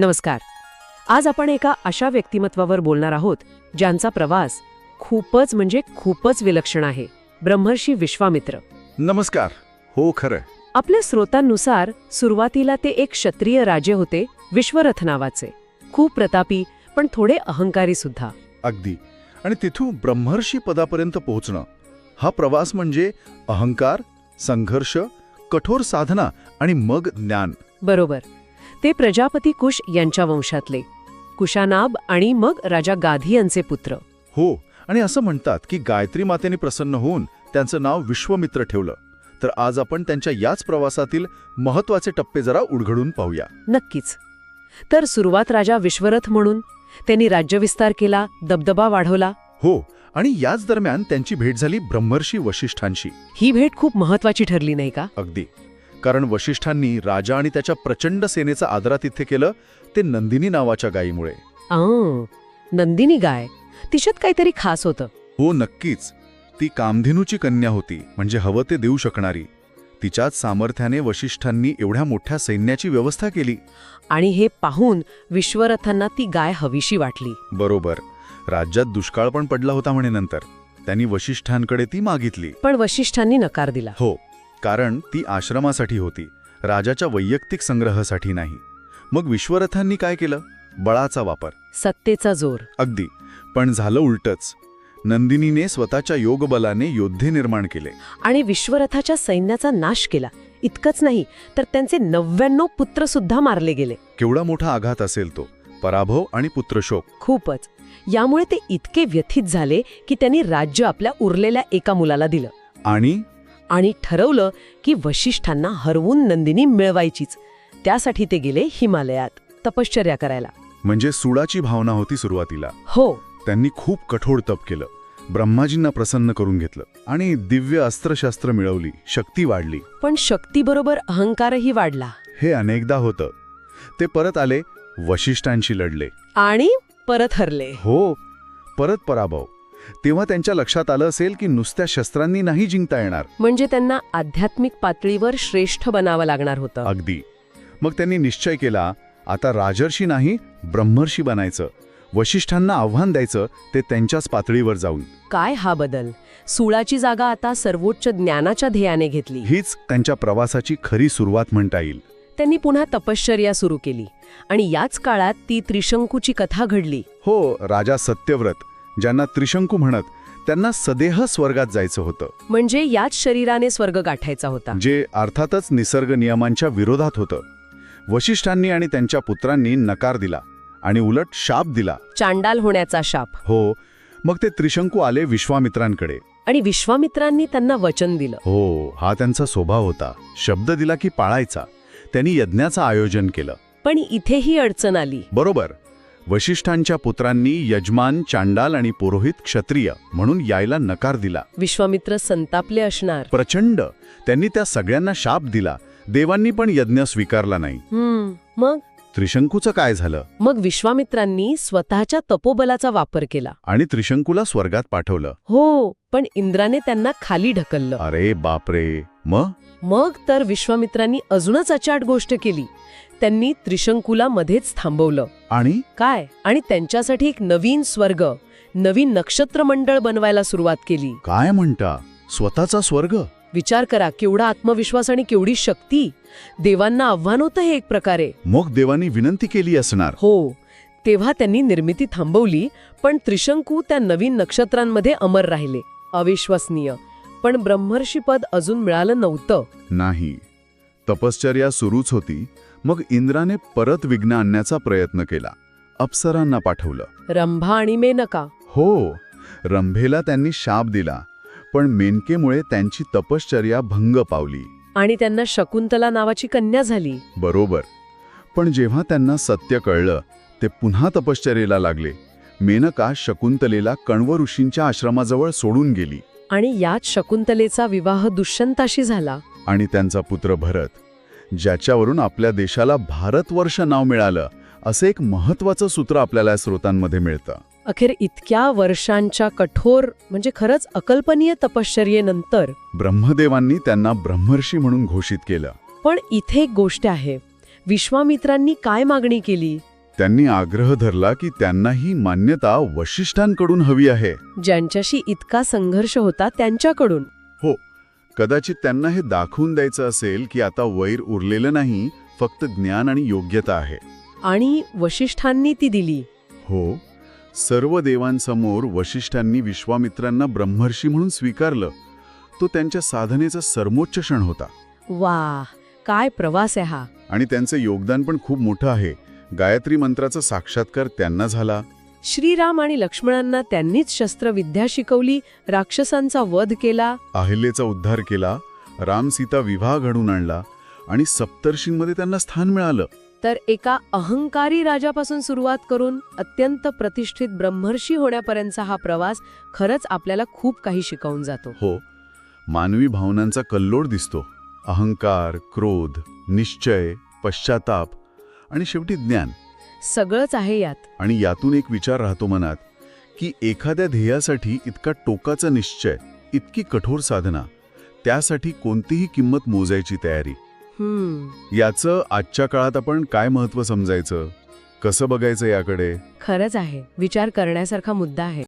नमस्कार. आज आपण एका अशा व्यक्तिमत्वावर बोलणार आहोत ज्यांचा प्रवास खूपच म्हणजे खूपच विलक्षण आहे. ब्रह्मर्षी विश्वामित्र. नमस्कार. हो खरं आपल्या स्रोतांनुसार सुरुवातीला ते एक क्षत्रिय राजे होते विश्वरथ नावाचे. खूप प्रतापी पण थोडे अहंकारी सुद्धा. अगदी. आणि तिथून ब्रह्मर्षी पदापर्यंत पोहोचणं हा प्रवास म्हणजे अहंकार संघर्ष कठोर साधना आणि मग ज्ञान. बरोबर. ते प्रजापती कुश यांच्या वंशातले. कुशानाब आणि मग राजा गाधी यांचे पुत्र. हो आणि असं म्हणतात की गायत्री मातेने प्रसन्न होऊन त्यांचं नाव विश्वमित्र ठेवलं. तर आज आपण त्यांच्या याच प्रवासातील महत्त्वाचे टप्पे जरा उडघडून पाहूया. नक्कीच. तर सुरुवात राजा विश्वरथ म्हणून. त्यांनी राज्यविस्तार केला दबदबा वाढवला. हो आणि याच दरम्यान त्यांची भेट झाली ब्रह्मर्षी वशिष्ठांशी. ही भेट खूप महत्वाची ठरली नाही का? अगदी. कारण वशिष्ठांनी राजा आणि त्याच्या प्रचंड सेनेचं आदरातिथ्य केलं ते नंदिनी नावाच्या गायीमुळे. नंदिनी गाय. तिच्यात काहीतरी खास होतं. हो नक्कीच. ती कामधेनूची कन्या होती म्हणजे हवं ते देऊ शकणारी. तिच्याच सामर्थ्याने वशिष्ठांनी एवढ्या मोठ्या सैन्याची व्यवस्था केली. आणि हे पाहून विश्वरथांना ती गाय हवीशी वाटली. बरोबर. राज्यात दुष्काळ पण पडला होता म्हणे नंतर. त्यांनी वशिष्ठांकडे ती मागितली. पण वशिष्ठांनी नकार दिला. हो. कारण ती आश्रमासाठी होती राजाच्या वैयक्तिक संग्रहासाठी नाही. मग विश्वरथांनी काय केलं? बळाचा वापर. सत्तेचा जोर. अगदी. पण झालं उलटच. नंदिनीने स्वतःच्या योगबलाने योद्धे निर्माण केले. आणि विश्वरथाच्या सैन्याचा नाश केला. इतकंच नाही तर त्यांचे नव्याण्णव पुत्र सुद्धा मारले गेले. केवढा मोठा आघात असेल तो. पराभव आणि पुत्रशोक. खूपच. यामुळे ते इतके व्यथित झाले की त्यांनी राज्य आपल्या उरलेल्या एका मुलाला दिलं. आणि आणि ठरवलं की वशिष्ठांना हरवून नंदिनी मिळवायचीच. त्यासाठी ते गेले हिमालयात तपश्चर्या करायला. म्हणजे सुडाची भावना होती सुरुवातीला. हो. त्यांनी खूप कठोर तप केलं. ब्रह्माजींना प्रसन्न करून घेतलं आणि दिव्य अस्त्रशास्त्र मिळवली शक्ती वाढली. पण शक्तीबरोबर अहंकारही वाढला. हे अनेकदा होतं. ते परत आले वशिष्ठांशी लढले. आणि परत हरले. हो परत पराभव. तेव्हा त्यांच्या लक्षात आलं असेल की नुसत्या शस्त्रांनी नाही जिंकता येणार. म्हणजे त्यांना आध्यात्मिक पातळीवर श्रेष्ठ बनावं लागणार होतं. अगदी. मग त्यांनी निश्चय केला आता राजर्षी नाही ब्रह्मर्षी बनायचं. वशिष्ठांना आव्हान द्यायचं ते त्यांच्याच पातळीवर जाऊन. काय हा बदल? सुळाची जागा आता सर्वोच्च ज्ञानाच्या ध्येयाने घेतली. हीच त्यांच्या प्रवासाची खरी सुरुवात म्हणता येईल. त्यांनी पुन्हा तपश्चर्या सुरू केली. आणि याच काळात ती त्रिशंकूची कथा घडली. हो राजा सत्यव्रत. ज्यांना त्रिशंकू म्हणत त्यांना सदेह स्वर्गात जायचं होतं. म्हणजे याच शरीराने स्वर्ग गाठायचा होता. जे अर्थातच निसर्ग नियमांच्या विरोधात होतं. वशिष्ठांनी आणि त्यांच्या पुत्रांनी नकार दिला आणि उलट शाप दिला. चांडाल होण्याचा शाप. हो मग ते त्रिशंकू आले विश्वामित्रांकडे. आणि विश्वामित्रांनी त्यांना वचन दिलं. हो हा त्यांचा स्वभाव होता. शब्द दिला की पाळायचा. त्यांनी यज्ञाचं आयोजन केलं. पण इथेही अडचण आली. बरोबर. वशिष्ठांच्या पुत्रांनी यजमान चांडाल आणि पुरोहित क्षत्रिय म्हणून यायला नकार दिला. विश्वामित्र संतापले असणार. प्रचंड. त्यांनी त्या सगळ्यांना शाप दिला. देवांनी पण यज्ञ स्वीकारला नाही. मग? त्रिशंकूचं काय झालं? मग विश्वामित्रांनी स्वतःच्या तपोबलाचा वापर केला. आणि त्रिशंकूला स्वर्गात पाठवलं. हो पण इंद्राने त्यांना खाली ढकललं. अरे बापरे. मग? मग तर विश्वामित्रांनी अजूनच अचाट गोष्ट केली. त्यांनी त्रिशंकुला मध्येच थांबवलं. आणि? काय? आणि त्यांच्यासाठी एक नवीन स्वर्ग नवीन नक्षत्रमंडळ बनवायला सुरुवात केली. काय म्हणता? स्वतःचा स्वर्ग? विचार करा केवढा आत्मविश्वास आणि केवढी शक्ती. देवांना आव्हान होतं हे एक प्रकारे. मग देवानी विनंती केली असणार. हो. तेव्हा त्यांनी निर्मिती थांबवली पण त्रिशंकू त्या नवीन नक्षत्रांमध्ये अमर राहिले. अविश्वसनीय. पण ब्रह्मर्षीपद अजून मिळालं नव्हतं. नाही. तपश्चर्या सुरूच होती. मग इंद्राने परत विघ्न आणण्याचा प्रयत्न केला. अप्सरांना पाठवलं. रंभा आणि मेनका. हो रंभेला त्यांनी शाप दिला पण मेनकेमुळे त्यांची तपश्चर्या भंग पावली. आणि त्यांना शकुंतला नावाची कन्या झाली. बरोबर. पण जेव्हा त्यांना सत्य कळलं ते पुन्हा तपश्चर्येला लागले. मेनका शकुंतलेला कण्व ऋषींच्या आश्रमाजवळ सोडून गेली. आणि यात शकुंतलेचा विवाह दुष्यंताशी झाला. आणि त्यांचा पुत्र भरत ज्याच्यावरून आपल्या देशाला भारतवर्ष नाव मिळालं असं एक महत्वाचं सूत्र आपल्याला या स्रोतांमध्ये मिळतं. अखेर इतक्या वर्षांच्या कठोर म्हणजे खरंच अकल्पनीय तपश्चर्येनंतर ब्रह्मदेवांनी त्यांना ब्रह्मर्षी म्हणून घोषित केलं. पण इथे एक गोष्ट आहे. विश्वामित्रांनी काय मागणी केली? त्यांनी आग्रह धरला की त्यांना ही मान्यता वशिष्ठांकडून हवी आहे. ज्यांच्याशी इतका संघर्ष होता त्यांच्याकडून. हो कदाचित त्यांना हे दाखवून द्यायचं असेल की आता वैर उरलेलं नाही फक्त ज्ञान आणि योग्यता आहे. आणि वशिष्ठांनी ती दिली. हो सर्व देवांसमोर वशिष्ठांनी विश्वामित्रांना ब्रह्मर्षी म्हणून स्वीकारलं. तो त्यांच्या साधनेचा सर्वोच्च क्षण होता. वा काय प्रवास आहे हा. आणि त्यांचं योगदान पण खूप मोठं आहे. गायत्री मंत्राचा साक्षात्कार त्यांना झाला. श्रीराम आणि लक्ष्मणांना त्यांनीच शस्त्रविद्या शिकवली राक्षसांचा वध केला. अहिल्याचा उद्धार केला राम सीता विवाह घडून आणला आणि सप्तर्षींमध्ये त्यांना स्थान मिळालं. तर एका अहंकारी राजापासून सुरुवात करून अत्यंत प्रतिष्ठित ब्रह्मर्षी होण्यापर्यंतचा हा प्रवास खरंच आपल्याला खूप काही शिकवून जातो. हो मानवी भावनांचा कल्लोळ दिसतो. अहंकार क्रोध निश्चय पश्चाताप आणि शेवटी ज्ञान. सगळंच आहे यात. आणि यातून एक विचार राहतो मनात की एखाद्या ध्येयासाठी इतका टोकाचा निश्चय इतकी कठोर साधना त्यासाठी कोणतीही किंमत मोजायची तयारी. याचं आजच्या काळात आपण काय महत्त्व समजायचं? कसं बघायचं याकडे? खरंच आहे. विचार करण्यासारखा मुद्दा आहे.